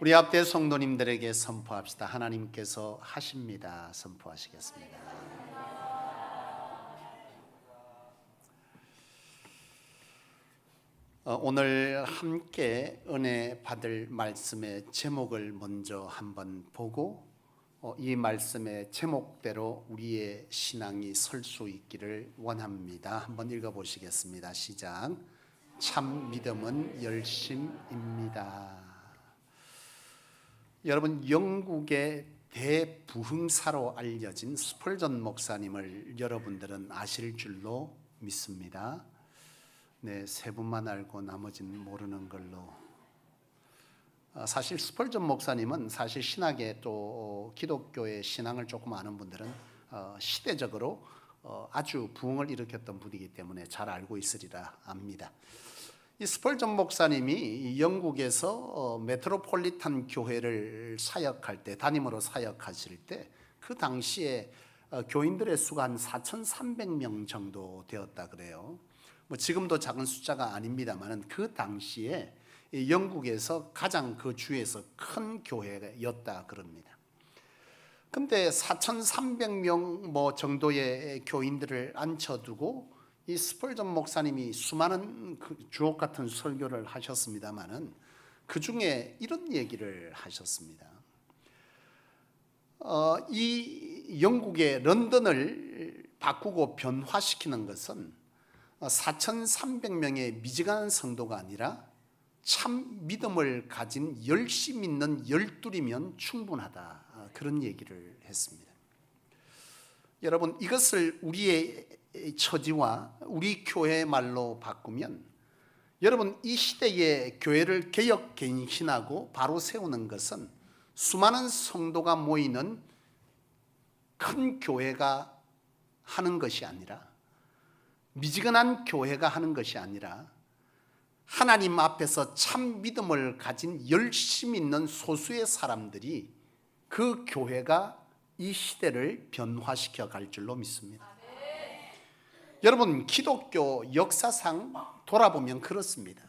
우리 앞대 성도님들에게 선포합시다. 하나님께서 하십니다. 선포하시겠습니다. 어, 오늘 함께 은혜 받을 말씀의 제목을 먼저 한번 보고 어, 이 말씀의 제목대로 우리의 신앙이 설 수 있기를 원합니다. 한번 읽어 보시겠습니다. 시작. 참 믿음은 열심입니다. 여러분 영국의 대부흥사로 알려진 스펄전 목사님을 여러분들은 아실 줄로 믿습니다. 네, 세 분만 알고 나머지는 모르는 걸로. 아, 사실 스펄전 목사님은 사실 신학의 또 기독교의 신앙을 조금 아는 분들은 어, 시대적으로 어, 아주 부흥을 일으켰던 분이기 때문에 잘 알고 있으리라 압니다. 이 스펄전 목사님이 영국에서 어, 메트로폴리탄 교회를 사역할 때 담임으로 사역하실 때 그 당시에 어, 교인들의 수가 한 4,300명 정도 되었다 그래요. 뭐 지금도 작은 숫자가 아닙니다만은 그 당시에 이 영국에서 가장 그 주에서 큰 교회였다 그럽니다. 근데 4,300명 뭐 정도의 교인들을 앉혀두고 이 스펄전 목사님이 수많은 그 주옥 같은 설교를 하셨습니다만은 그 중에 이런 얘기를 하셨습니다. 어, 이 영국의 런던을 바꾸고 변화시키는 것은 4,300명의 미지근한 성도가 아니라 참 믿음을 가진 열심 있는 열둘이면 충분하다 아, 그런 얘기를 했습니다. 여러분 이것을 우리의 처지와 우리 교회 말로 바꾸면 여러분 이 시대의 교회를 개혁 갱신하고 바로 세우는 것은 수많은 성도가 모이는 큰 교회가 하는 것이 아니라 미지근한 교회가 하는 것이 아니라 하나님 앞에서 참 믿음을 가진 열심 있는 소수의 사람들이 그 교회가 이 시대를 변화시켜 갈 줄로 믿습니다. 여러분 기독교 역사상 돌아보면 그렇습니다.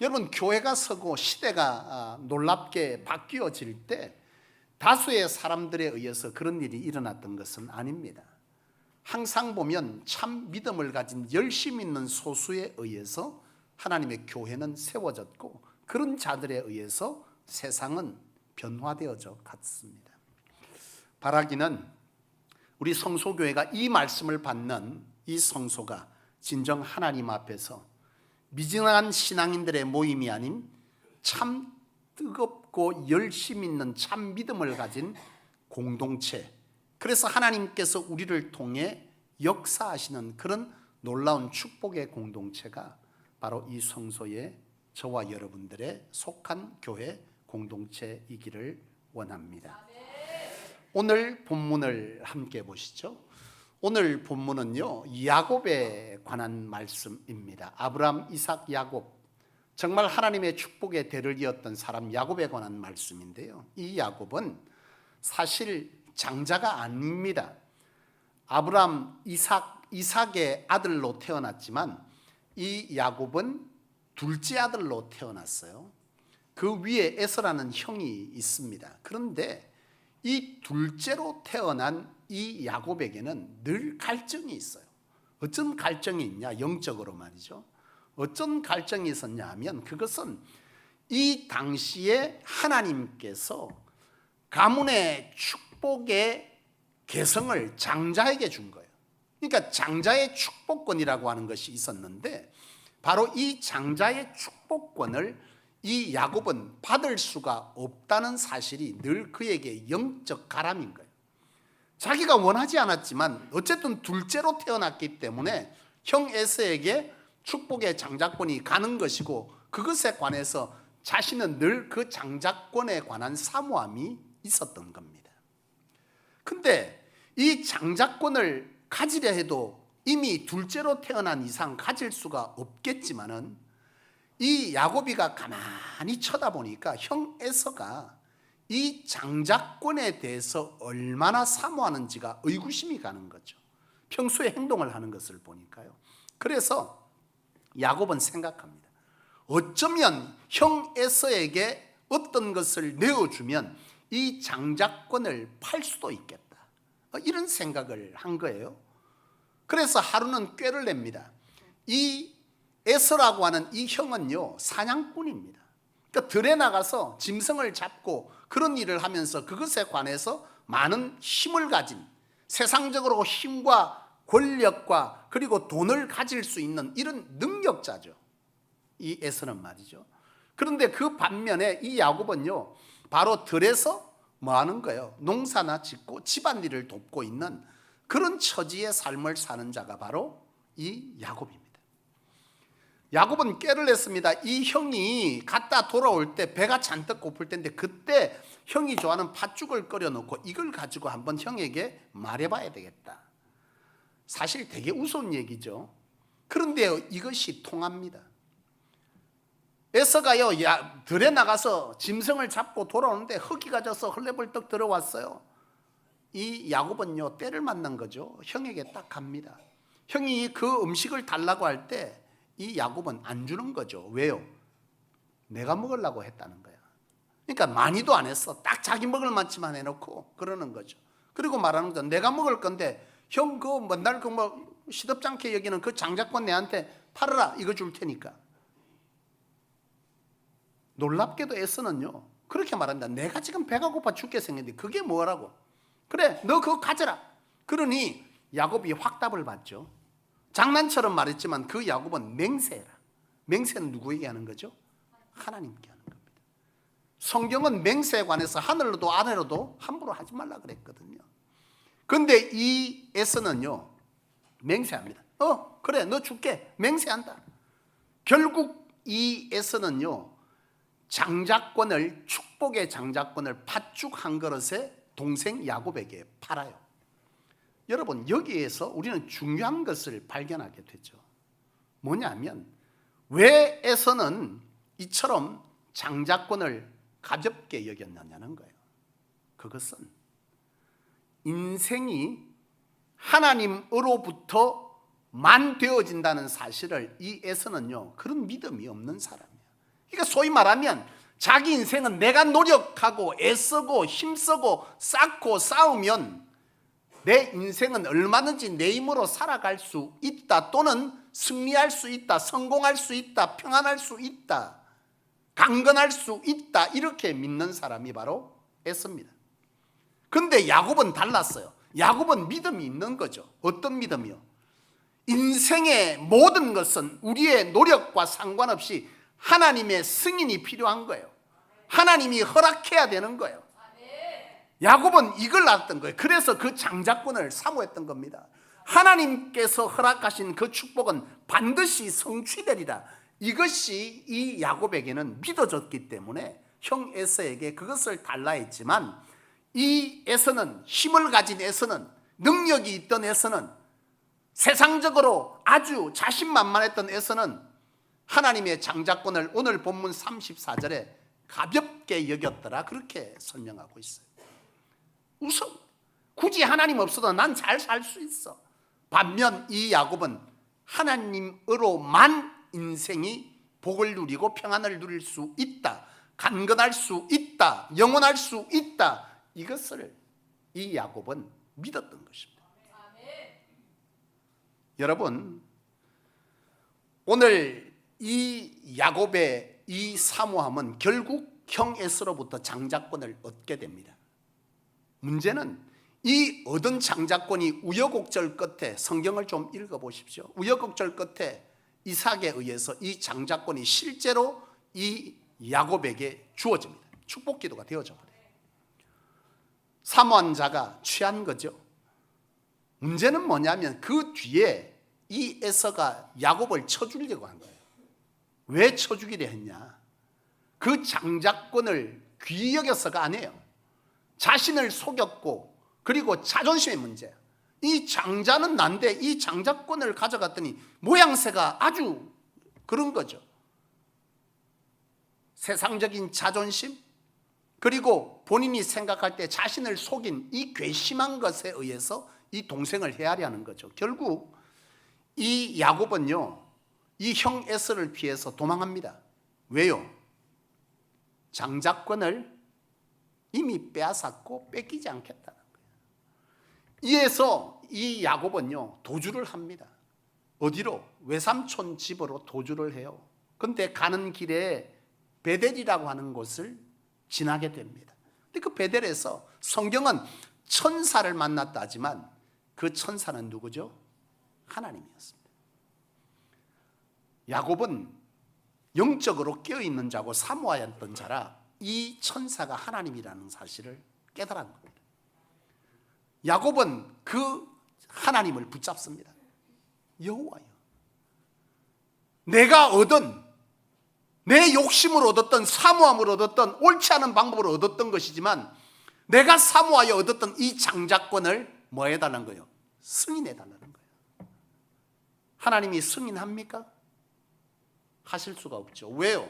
여러분 교회가 서고 시대가 아, 놀랍게 바뀌어질 때 다수의 사람들에 의해서 그런 일이 일어났던 것은 아닙니다. 항상 보면 참 믿음을 가진 열심 있는 소수에 의해서 하나님의 교회는 세워졌고 그런 자들에 의해서 세상은 변화되어져 갔습니다. 바라기는 우리 성소교회가 이 말씀을 받는 이 성소가 진정 하나님 앞에서 미진한 신앙인들의 모임이 아닌 참 뜨겁고 열심 있는 참 믿음을 가진 공동체. 그래서 하나님께서 우리를 통해 역사하시는 그런 놀라운 축복의 공동체가 바로 이 성소에 저와 여러분들의 속한 교회 공동체이기를 원합니다. 오늘 본문을 함께 보시죠. 오늘 본문은요 야곱에 관한 말씀입니다. 아브람, 이삭, 야곱 정말 하나님의 축복의 대를 이었던 사람 야곱에 관한 말씀인데요. 이 야곱은 사실 장자가 아닙니다. 아브람, 이삭, 이삭의 아들로 태어났지만 이 야곱은 둘째 아들로 태어났어요. 그 위에 에서라는 형이 있습니다. 그런데 이 둘째로 태어난 이 야곱에게는 늘 갈증이 있어요. 어떤 갈증이 있냐? 영적으로 말이죠. 어떤 갈증이 있었냐 하면 그것은 이 당시에 하나님께서 가문의 축복의 개성을 장자에게 준 거예요. 그러니까 장자의 축복권이라고 하는 것이 있었는데 바로 이 장자의 축복권을 이 야곱은 받을 수가 없다는 사실이 늘 그에게 영적 가람인 거예요. 자기가 원하지 않았지만 어쨌든 둘째로 태어났기 때문에 형 에서에게 축복의 장자권이 가는 것이고 그것에 관해서 자신은 늘 그 장자권에 관한 사모함이 있었던 겁니다. 근데 이 장자권을 가지려 해도 이미 둘째로 태어난 이상 가질 수가 없겠지만은 이 야곱이가 가만히 쳐다보니까 형 에서가 이 장자권에 대해서 얼마나 사모하는지가 의구심이 가는 거죠. 평소에 행동을 하는 것을 보니까요. 그래서 야곱은 생각합니다. 어쩌면 형 에서에게 어떤 것을 내어주면 이 장자권을 팔 수도 있겠다. 어, 이런 생각을 한 거예요. 그래서 하루는 꾀를 냅니다. 이 에서라고 하는 이 형은요 사냥꾼입니다. 그러니까 들에 나가서 짐승을 잡고 그런 일을 하면서 그것에 관해서 많은 힘을 가진 세상적으로 힘과 권력과 그리고 돈을 가질 수 있는 이런 능력자죠. 이 에서는 말이죠. 그런데 그 반면에 이 야곱은요 바로 들에서 뭐 하는 거예요? 농사나 짓고 집안일을 돕고 있는 그런 처지의 삶을 사는 자가 바로 이 야곱입니다. 야곱은 꾀를 냈습니다. 이 형이 갔다 돌아올 때 배가 잔뜩 고플 텐데 그때 형이 좋아하는 팥죽을 끓여 놓고 이걸 가지고 한번 형에게 말해봐야 되겠다. 사실 되게 우스운 얘기죠. 그런데 이것이 통합니다. 에서가요 야, 들에 나가서 짐승을 잡고 돌아오는데 흙이 져서 헐레벌떡 들어왔어요. 이 야곱은요 때를 만난 거죠. 형에게 딱 갑니다. 형이 그 음식을 달라고 할 때 이 야곱은 안 주는 거죠. 왜요? 내가 먹으려고 했다는 거야. 그러니까 많이도 안 했어. 딱 자기 먹을 만치만 해놓고 그러는 거죠. 그리고 말하는 거죠. 내가 먹을 건데 형 그 맨날 그뭐 시덥지 않게 여기는 그 장작권 내한테 팔아라 이거 줄 테니까. 놀랍게도 에서는요 그렇게 말한다. 내가 지금 배가 고파 죽게 생겼는데 그게 뭐라고? 그래 너 그거 가져라. 그러니 야곱이 확답을 받죠. 장난처럼 말했지만 그 야곱은 맹세라. 맹세는 누구에게 하는 거죠? 하나님께 하는 겁니다. 성경은 맹세에 관해서 하늘로도 아래로도 함부로 하지 말라 그랬거든요. 근데 이 에서는요 맹세합니다. 어 그래 너 줄게 맹세한다. 결국 이 에서는요 장자권을 축복의 장자권을 팥죽 한 그릇에 동생 야곱에게 팔아요. 여러분 여기에서 우리는 중요한 것을 발견하게 되죠. 뭐냐면 왜 에서는 이처럼 장자권을 가볍게 여겼느냐는 거예요. 그것은 인생이 하나님으로부터 만 되어진다는 사실을 이 에서는요 그런 믿음이 없는 사람이에요. 그러니까 소위 말하면 자기 인생은 내가 노력하고 애쓰고 힘쓰고 쌓고 싸우면 내 인생은 얼마든지 내 힘으로 살아갈 수 있다 또는 승리할 수 있다 성공할 수 있다 평안할 수 있다 강건할 수 있다 이렇게 믿는 사람이 바로 에서입니다. 근데 야곱은 달랐어요. 야곱은 믿음이 있는 거죠. 어떤 믿음이요? 인생의 모든 것은 우리의 노력과 상관없이 하나님의 승인이 필요한 거예요. 하나님이 허락해야 되는 거예요. 야곱은 이걸 알았던 거예요. 그래서 그 장자권을 사모했던 겁니다. 하나님께서 허락하신 그 축복은 반드시 성취되리라. 이것이 이 야곱에게는 믿어졌기 때문에 형 에서에게 그것을 달라 했지만 이 에서는 힘을 가진 에서는 능력이 있던 에서는 세상적으로 아주 자신만만했던 에서는 하나님의 장자권을 오늘 본문 34절에 가볍게 여겼더라 그렇게 설명하고 있어요. 우선 굳이 하나님 없어도 난 잘 살 수 있어. 반면 이 야곱은 하나님으로만 인생이 복을 누리고 평안을 누릴 수 있다. 간건할 수 있다. 영원할 수 있다. 이것을 이 야곱은 믿었던 것입니다. 여러분 오늘 이 야곱의 이 사모함은 결국 형 에스로부터 장자권을 얻게 됩니다. 문제는 이 얻은 장자권이 우여곡절 끝에 성경을 좀 읽어 보십시오. 우여곡절 끝에 이삭에 의해서 이 장자권이 실제로 이 야곱에게 주어집니다. 축복 기도가 되어져 버려요. 사모한 자가 취한 거죠. 문제는 뭐냐면 그 뒤에 이 에서가 야곱을 쳐주려고 한 거예요. 왜 쳐주기려 했냐? 그 장자권을 귀히 여겨서가 아니에요. 자신을 속였고 그리고 자존심의 문제. 이 장자는 난데 이 장자권을 가져갔더니 모양새가 아주 그런 거죠. 세상적인 자존심 그리고 본인이 생각할 때 자신을 속인 이 괘씸한 것에 의해서 이 동생을 헤아려는 거죠. 결국 이 야곱은요 이 형 에스를 피해서 도망합니다. 왜요? 장자권을 이미 빼앗았고 뺏기지 않겠다는 거예요. 이에서 이 야곱은요 도주를 합니다. 어디로? 외삼촌 집으로 도주를 해요. 근데 가는 길에 베델이라고 하는 곳을 지나게 됩니다. 근데 그 베델에서 성경은 천사를 만났다 하지만 그 천사는 누구죠? 하나님이었습니다. 야곱은 영적으로 깨어 있는 자고 사모하였던 자라 이 천사가 하나님이라는 사실을 깨달은 겁니다. 야곱은 그 하나님을 붙잡습니다. 여호와여. 내가 얻은 내 욕심으로 얻었던 사모함으로 얻었던 옳지 않은 방법으로 얻었던 것이지만 내가 사모하여 얻었던 이 장자권을 뭐 해달라는 거예요? 승인해 달라는 거예요. 하나님이 승인합니까? 하실 수가 없죠. 왜요?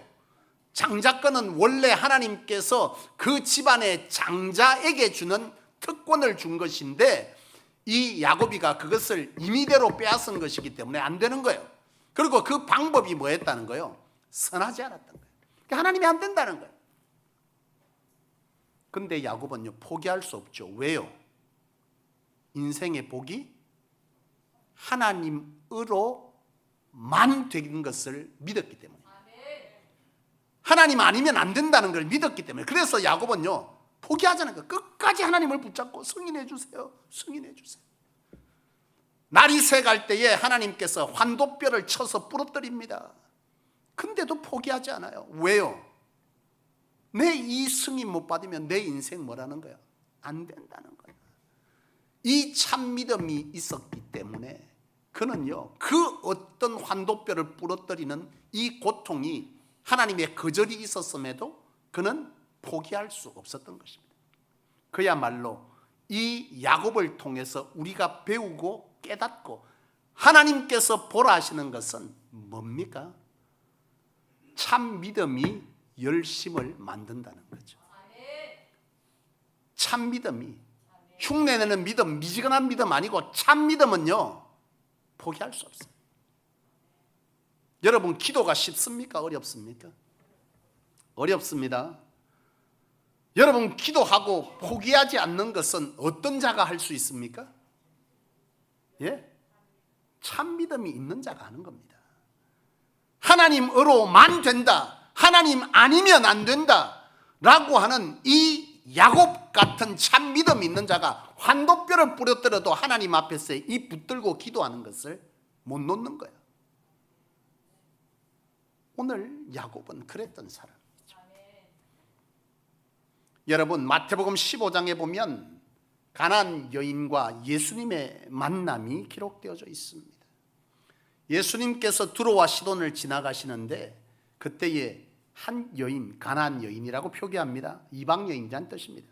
장자권은 원래 하나님께서 그 집안의 장자에게 주는 특권을 준 것인데 이 야곱이가 그것을 임의대로 빼앗은 것이기 때문에 안 되는 거예요. 그리고 그 방법이 뭐였다는 거예요? 선하지 않았던 거예요. 그러니까 하나님이 안 된다는 거예요. 근데 야곱은요 포기할 수 없죠. 왜요? 인생의 복이 하나님으로만 되는 것을 믿었기 때문에. 하나님 아니면 안 된다는 걸 믿었기 때문에. 그래서 야곱은요 포기하자는 거. 끝까지 하나님을 붙잡고 승인해 주세요. 승인해 주세요. 날이 새갈 때에 하나님께서 환도뼈를 쳐서 부러뜨립니다. 근데도 포기하지 않아요. 왜요? 내 이 승인 못 받으면 내 인생 뭐라는 거야? 안 된다는 거야. 이 참 믿음이 있었기 때문에 그는요 그 어떤 환도뼈를 부러뜨리는 이 고통이 하나님의 거절이 있었음에도 그는 포기할 수 없었던 것입니다. 그야말로 이 야곱을 통해서 우리가 배우고 깨닫고 하나님께서 보라 하시는 것은 뭡니까? 참 믿음이 열심을 만든다는 거죠. 참 믿음이 흉내내는 믿음, 미지근한 믿음 아니고 참 믿음은요 포기할 수 없어요. 여러분 기도가 쉽습니까? 어렵습니까? 어렵습니다. 여러분 기도하고 포기하지 않는 것은 어떤 자가 할 수 있습니까? 예? 참 믿음이 있는 자가 하는 겁니다. 하나님으로만 된다. 하나님 아니면 안 된다. 라고 하는 이 야곱 같은 참 믿음 있는 자가 환도뼈를 부러뜨려도 하나님 앞에서 이 붙들고 기도하는 것을 못 놓는 거야. 오늘 야곱은 그랬던 사람이죠. 여러분 마태복음 15장에 보면 가난 여인과 예수님의 만남이 기록되어져 있습니다. 예수님께서 두로와 시돈을 지나가시는데 그때에 한 여인, 가난 여인이라고 표기합니다. 이방 여인이란 뜻입니다.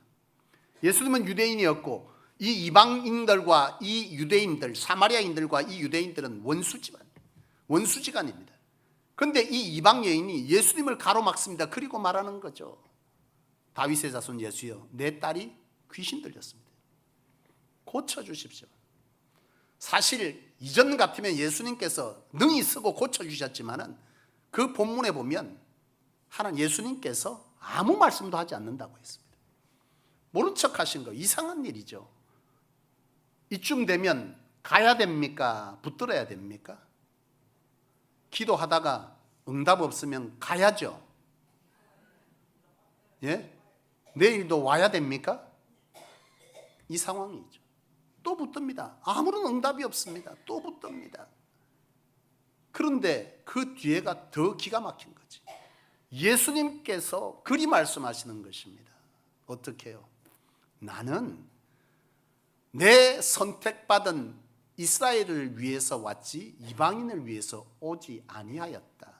예수님은 유대인이었고 이 이방인들과 이 유대인들, 사마리아인들과 이 유대인들은 원수 집안, 원수 지간입니다. 근데 이 이방 여인이 예수님을 가로막습니다. 그리고 말하는 거죠. 다윗의 자손 예수여, 내 딸이 귀신 들렸습니다. 고쳐 주십시오. 사실 이전 같으면 예수님께서 능히 쓰고 고쳐 주셨지만은 그 본문에 보면 하나님 예수님께서 아무 말씀도 하지 않는다고 했습니다. 모른 척 하신 거 이상한 일이죠. 이쯤 되면 가야 됩니까? 붙들어야 됩니까? 기도하다가 응답 없으면 가야죠. 예? 내일도 와야 됩니까? 이 상황이죠. 또 붙듭니다. 아무런 응답이 없습니다. 또 붙듭니다. 그런데 그 뒤에가 더 기가 막힌 거지. 예수님께서 그리 말씀하시는 것입니다. 어떻게 해요? 나는 내 선택받은 이스라엘을 위해서 왔지 이방인을 위해서 오지 아니하였다.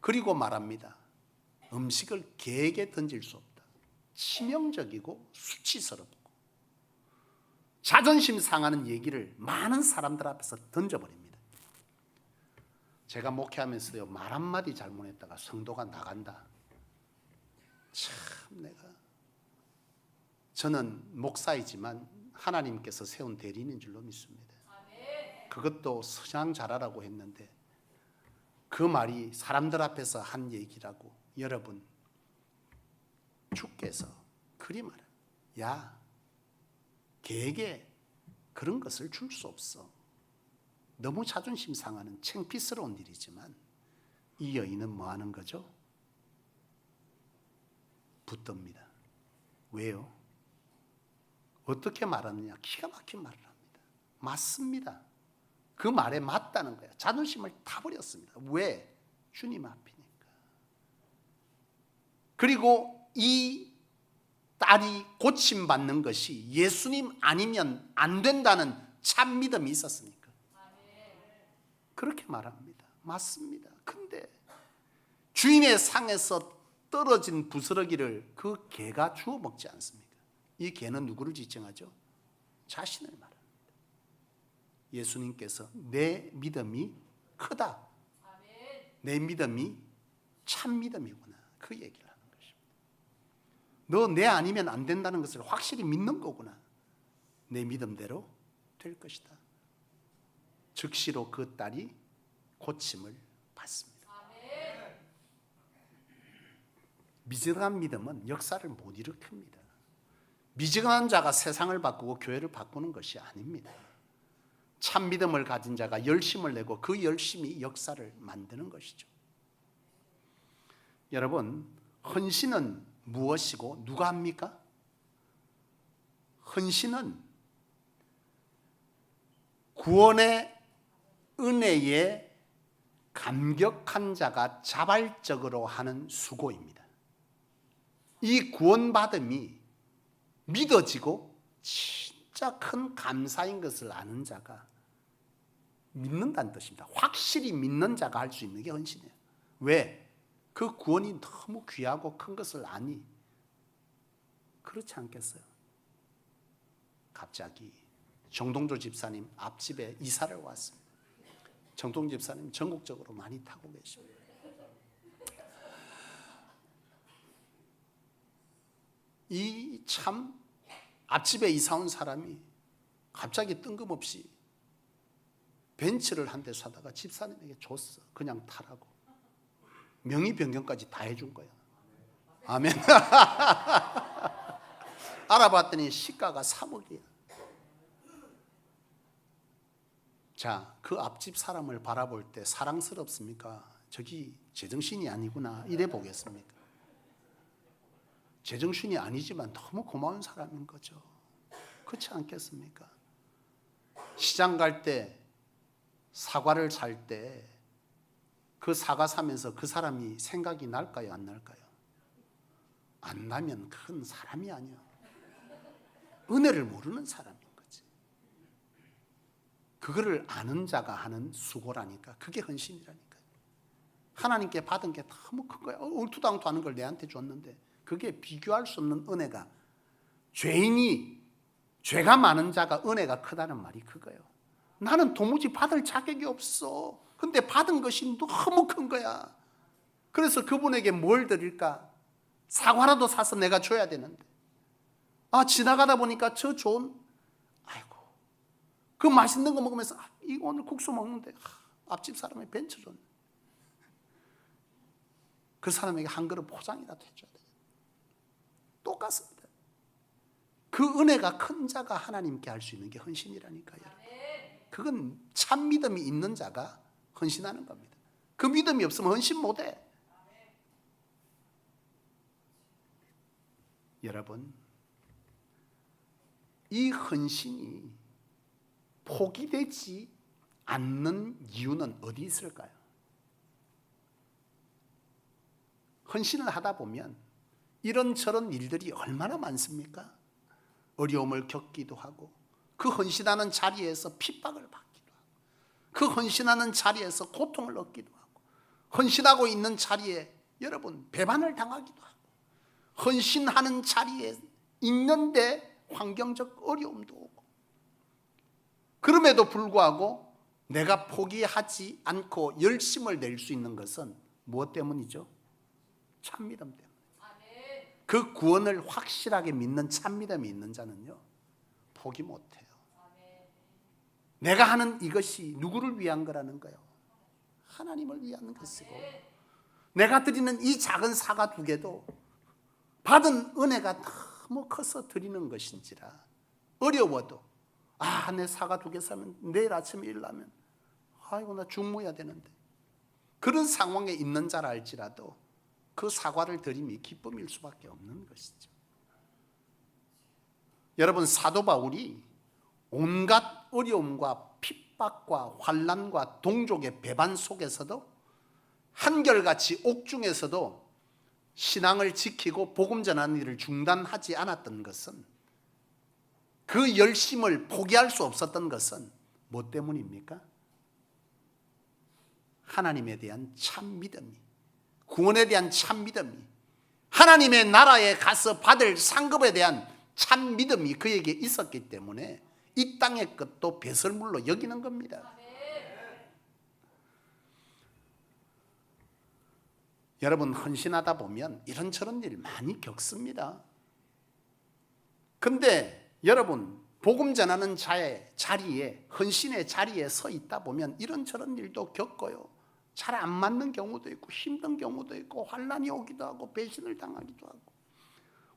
그리고 말합니다. 음식을 개에게 던질 수 없다. 치명적이고 수치스럽고 자존심 상하는 얘기를 많은 사람들 앞에서 던져버립니다. 제가 목회하면서요 말 한마디 잘못했다가 성도가 나간다. 참 내가 저는 목사이지만 하나님께서 세운 대리인인 줄로 믿습니다. 그것도 서장 잘하라고 했는데 그 말이 사람들 앞에서 한 얘기라고 여러분 주께서 그리 말해. 야, 개에게 그런 것을 줄 수 없어. 너무 자존심 상하는 창피스러운 일이지만 이 여인은 뭐 하는 거죠? 붙듭니다. 왜요? 어떻게 말하느냐? 기가 막힌 말을 합니다. 맞습니다. 그 말에 맞다는 거야. 자존심을 다 버렸습니다. 왜? 주님 앞이니까. 그리고 이 딸이 고침받는 것이 예수님 아니면 안 된다는 참 믿음이 있었으니까. 그렇게 말합니다. 맞습니다. 근데 주인의 상에서 떨어진 부스러기를 그 개가 주워 먹지 않습니까? 이 개는 누구를 지칭하죠? 자신을 말합니다. 예수님께서 내 믿음이 크다. 내 믿음이 참 믿음이구나. 그 얘기를 하는 것입니다. 너 내 아니면 안 된다는 것을 확실히 믿는 거구나. 내 믿음대로 될 것이다. 즉시로 그 딸이 고침을 받습니다. 미지근한 믿음은 역사를 못 일으킵니다. 미지근한 자가 세상을 바꾸고 교회를 바꾸는 것이 아닙니다. 참 믿음을 가진 자가 열심을 내고 그 열심이 역사를 만드는 것이죠. 여러분, 헌신은 무엇이고 누가 합니까? 헌신은 구원의 은혜에 감격한 자가 자발적으로 하는 수고입니다. 이 구원받음이 믿어지고 진짜 큰 감사인 것을 아는 자가 믿는다는 뜻입니다. 확실히 믿는 자가 할 수 있는 게 헌신이에요. 왜? 그 구원이 너무 귀하고 큰 것을 아니. 그렇지 않겠어요? 갑자기 정동조 집사님 앞집에 이사를 왔습니다. 정동 집사님 전국적으로 많이 타고 계십니다. 이 참 앞집에 이사 온 사람이 갑자기 뜬금없이 벤츠를 한 대 사다가 집사님에게 줬어. 그냥 타라고. 명의 변경까지 다 해준 거야. 아멘. 알아봤더니 시가가 3억이야. 자, 그 앞집 사람을 바라볼 때 사랑스럽습니까? 저기 제정신이 아니구나. 이래 보겠습니까? 제정신이 아니지만 너무 고마운 사람인 거죠. 그렇지 않겠습니까? 시장 갈 때 사과를 살 때 그 사과 사면서 그 사람이 생각이 날까요? 안 날까요? 안 나면 큰 사람이 아니야. 은혜를 모르는 사람인 거지. 그거를 아는 자가 하는 수고라니까. 그게 헌신이라니까요. 하나님께 받은 게 너무 큰 거야. 어, 얼토당토 하는 걸 내한테 줬는데 그게 비교할 수 없는 은혜가 죄인이 죄가 많은 자가 은혜가 크다는 말이 그거예요. 나는 도무지 받을 자격이 없어. 근데 받은 것이 너무 큰 거야. 그래서 그분에게 뭘 드릴까? 사과라도 사서 내가 줘야 되는데. 아, 지나가다 보니까 저 좋은, 아이고. 그 맛있는 거 먹으면서, 아, 이거 오늘 국수 먹는데, 아, 앞집 사람이 벤츠 줬네. 그 사람에게 한 그릇 포장이라도 해줘야 돼. 똑같습니다. 그 은혜가 큰 자가 하나님께 할 수 있는 게 헌신이라니까요. 그건 참 믿음이 있는 자가 헌신하는 겁니다. 그 믿음이 없으면 헌신 못 해. 여러분, 이 헌신이 포기되지 않는 이유는 어디 있을까요? 헌신을 하다 보면 이런 저런 일들이 얼마나 많습니까? 어려움을 겪기도 하고 그 헌신하는 자리에서 핍박을 받기도 하고 그 헌신하는 자리에서 고통을 얻기도 하고 헌신하고 있는 자리에 여러분 배반을 당하기도 하고 헌신하는 자리에 있는데 환경적 어려움도 오고 그럼에도 불구하고 내가 포기하지 않고 열심을 낼 수 있는 것은 무엇 때문이죠? 참 믿음 때문에. 그 구원을 확실하게 믿는 참 믿음이 있는 자는요 포기 못해요. 내가 하는 이것이 누구를 위한 거라는 거요? 하나님을 위한 것이고 내가 드리는 이 작은 사과 두 개도 받은 은혜가 너무 커서 드리는 것인지라 어려워도 아 내 사과 두 개 사면 내일 아침에 일나면 아이고 나 죽무야 되는데 그런 상황에 있는 자라 할지라도 그 사과를 드림이 기쁨일 수밖에 없는 것이죠. 여러분 사도 바울이 온갖 어려움과 핍박과 환란과 동족의 배반 속에서도 한결같이 옥중에서도 신앙을 지키고 복음 전하는 일을 중단하지 않았던 것은 그 열심을 포기할 수 없었던 것은 뭐 때문입니까? 하나님에 대한 참 믿음이 구원에 대한 참 믿음이 하나님의 나라에 가서 받을 상급에 대한 참 믿음이 그에게 있었기 때문에 이 땅의 것도 배설물로 여기는 겁니다. 여러분 헌신하다 보면 이런저런 일 많이 겪습니다. 근데 여러분 복음 전하는 자의 자리에 헌신의 자리에 서 있다 보면 이런저런 일도 겪어요. 잘 안 맞는 경우도 있고 힘든 경우도 있고 환란이 오기도 하고 배신을 당하기도 하고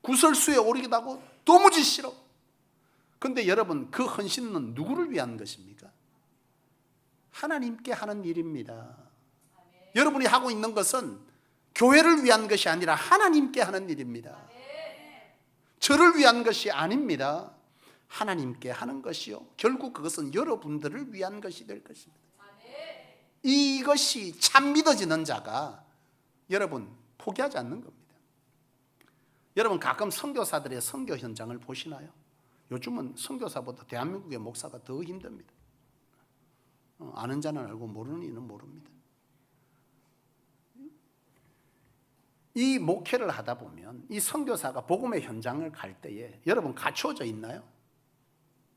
구설수에 오르기도 하고 도무지 싫어. 근데 여러분 그 헌신은 누구를 위한 것입니까? 하나님께 하는 일입니다. 여러분이 하고 있는 것은 교회를 위한 것이 아니라 하나님께 하는 일입니다. 저를 위한 것이 아닙니다. 하나님께 하는 것이요. 결국 그것은 여러분들을 위한 것이 될 것입니다. 이것이 참 믿어지는 자가 여러분 포기하지 않는 겁니다. 여러분 가끔 선교사들의 선교 현장을 보시나요? 요즘은 선교사보다 대한민국의 목사가 더 힘듭니다. 어, 아는 자는 알고 모르는 이는 모릅니다. 이 목회를 하다 보면 이 선교사가 복음의 현장을 갈 때에 여러분 갖춰져 있나요?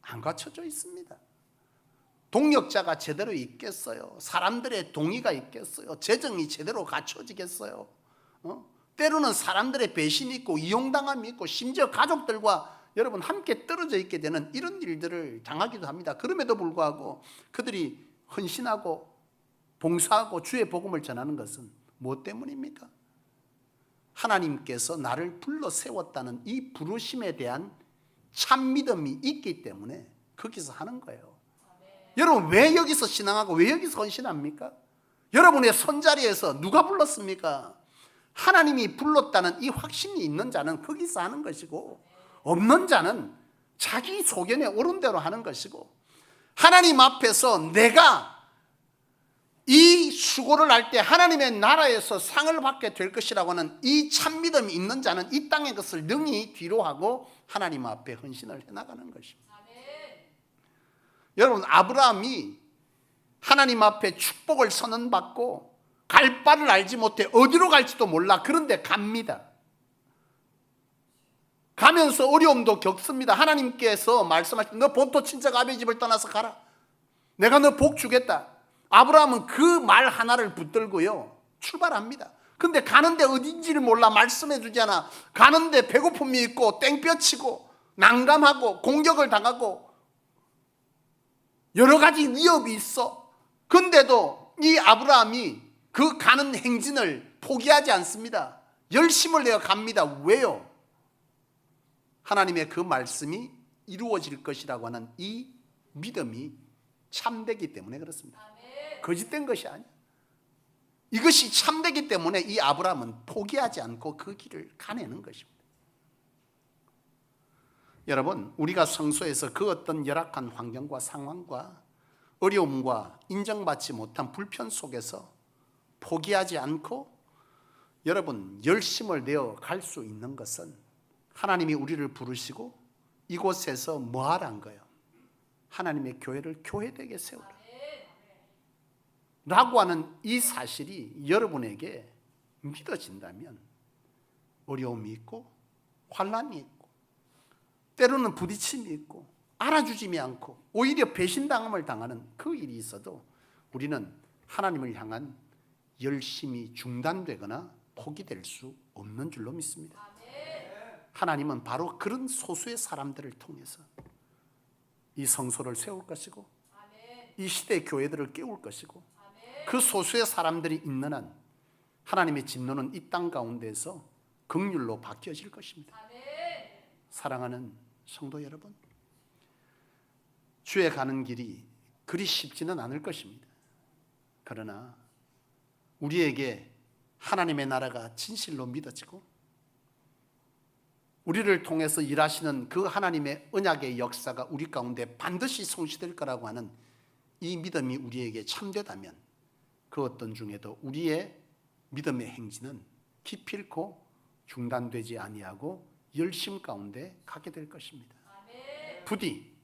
안 갖춰져 있습니다. 동력자가 제대로 있겠어요? 사람들의 동의가 있겠어요? 재정이 제대로 갖춰지겠어요? 어? 때로는 사람들의 배신이 있고 이용당함이 있고 심지어 가족들과 여러분 함께 떨어져 있게 되는 이런 일들을 당하기도 합니다. 그럼에도 불구하고 그들이 헌신하고 봉사하고 주의 복음을 전하는 것은 무엇 때문입니까? 하나님께서 나를 불러 세웠다는 이 부르심에 대한 참 믿음이 있기 때문에 거기서 하는 거예요. 여러분 왜 여기서 신앙하고 왜 여기서 헌신합니까? 여러분의 손자리에서 누가 불렀습니까? 하나님이 불렀다는 이 확신이 있는 자는 거기서 하는 것이고 없는 자는 자기 소견에 옳은 대로 하는 것이고 하나님 앞에서 내가 이 수고를 할 때 하나님의 나라에서 상을 받게 될 것이라고 하는 이 참믿음이 있는 자는 이 땅의 것을 능히 뒤로 하고 하나님 앞에 헌신을 해나가는 것입니다. 여러분 아브라함이 하나님 앞에 축복을 선언받고 갈 바를 알지 못해 어디로 갈지도 몰라 그런데 갑니다. 가면서 어려움도 겪습니다. 하나님께서 말씀하신 너 본토 친척 아버지 집을 떠나서 가라. 내가 너 복 주겠다. 아브라함은 그 말 하나를 붙들고요. 출발합니다. 근데 가는데 어딘지를 몰라 말씀해 주잖아. 가는데 배고픔이 있고 땡볕치고 난감하고 공격을 당하고 여러 가지 위협이 있어. 근데도 이 아브라함이 그 가는 행진을 포기하지 않습니다. 열심을 내어 갑니다. 왜요? 하나님의 그 말씀이 이루어질 것이라고 하는 이 믿음이 참되기 때문에 그렇습니다. 거짓된 것이 아니야. 이것이 참되기 때문에 이 아브라함은 포기하지 않고 그 길을 가내는 것입니다. 여러분, 우리가 성소에서 그 어떤 열악한 환경과 상황과 어려움과 인정받지 못한 불편 속에서 포기하지 않고 여러분 열심을 내어 갈 수 있는 것은 하나님이 우리를 부르시고 이곳에서 뭐 하란 거예요? 하나님의 교회를 교회되게 세우라. 라고 하는 이 사실이 여러분에게 믿어진다면 어려움이 있고 환란이 때로는 부딪힘이 있고 알아주지 않고 오히려 배신당함을 당하는 그 일이 있어도 우리는 하나님을 향한 열심이 중단되거나 포기될 수 없는 줄로 믿습니다. 하나님은 바로 그런 소수의 사람들을 통해서 이 성소를 세울 것이고 이 시대 교회들을 깨울 것이고 그 소수의 사람들이 있는 한 하나님의 진노는 이 땅 가운데서 극률로 바뀌어질 것입니다. 사랑하는 성도 여러분, 주에 가는 길이 그리 쉽지는 않을 것입니다. 그러나 우리에게 하나님의 나라가 진실로 믿어지고 우리를 통해서 일하시는 그 하나님의 언약의 역사가 우리 가운데 반드시 성취될 거라고 하는 이 믿음이 우리에게 참되다면 그 어떤 중에도 우리의 믿음의 행진은 기필코 중단되지 아니하고 열심 가운데 가게 될 것입니다. 부디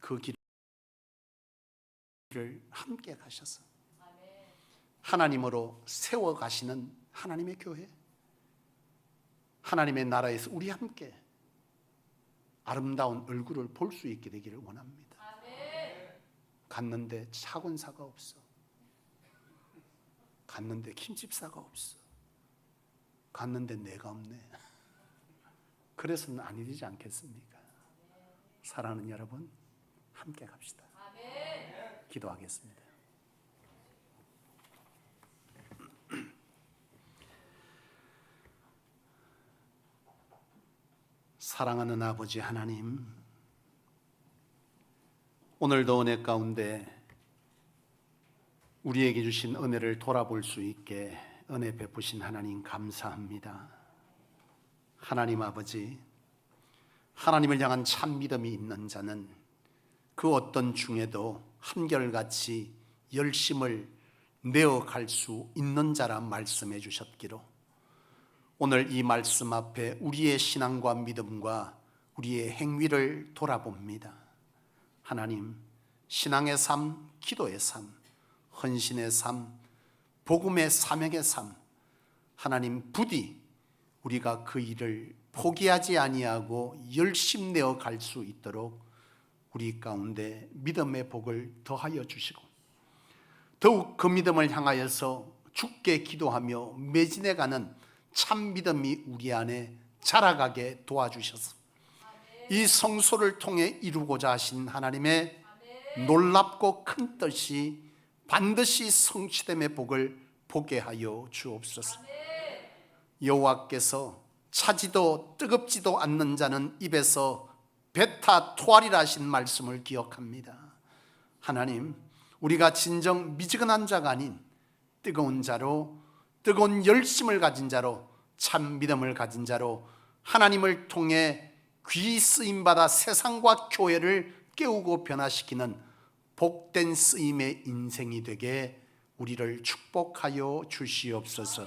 그 길을 함께 가셔서 하나님으로 세워 가시는 하나님의 교회 하나님의 나라에서 우리 함께 아름다운 얼굴을 볼 수 있게 되기를 원합니다. 갔는데 차곤사가 없어. 갔는데 김집사가 없어. 갔는데 내가 없네. 그래서는 아니 되지 않겠습니까? 사랑하는 여러분, 함께 갑시다. 기도하겠습니다. 사랑하는 아버지 하나님, 오늘도 은혜 가운데 우리에게 주신 은혜를 돌아볼 수 있게 은혜 베푸신 하나님 감사합니다. 하나님 아버지, 하나님을 향한 참 믿음이 있는 자는 그 어떤 중에도 한결같이 열심을 내어 갈 수 있는 자라 말씀해 주셨기로 오늘 이 말씀 앞에 우리의 신앙과 믿음과 우리의 행위를 돌아봅니다. 하나님, 신앙의 삶, 기도의 삶, 헌신의 삶, 복음의 사명의 삶, 하나님 부디 우리가 그 일을 포기하지 아니하고 열심 내어 갈 수 있도록 우리 가운데 믿음의 복을 더하여 주시고 더욱 그 믿음을 향하여서 죽게 기도하며 매진해 가는 참 믿음이 우리 안에 자라가게 도와주셔서 이 성소를 통해 이루고자 하신 하나님의 놀랍고 큰 뜻이 반드시 성취됨의 복을 보게 하여 주옵소서. 여호와께서 차지도 뜨겁지도 않는 자는 입에서 베타 토알이라 하신 말씀을 기억합니다. 하나님, 우리가 진정 미지근한 자가 아닌 뜨거운 자로 뜨거운 열심을 가진 자로 참 믿음을 가진 자로 하나님을 통해 귀 쓰임 받아 세상과 교회를 깨우고 변화시키는 복된 쓰임의 인생이 되게 우리를 축복하여 주시옵소서.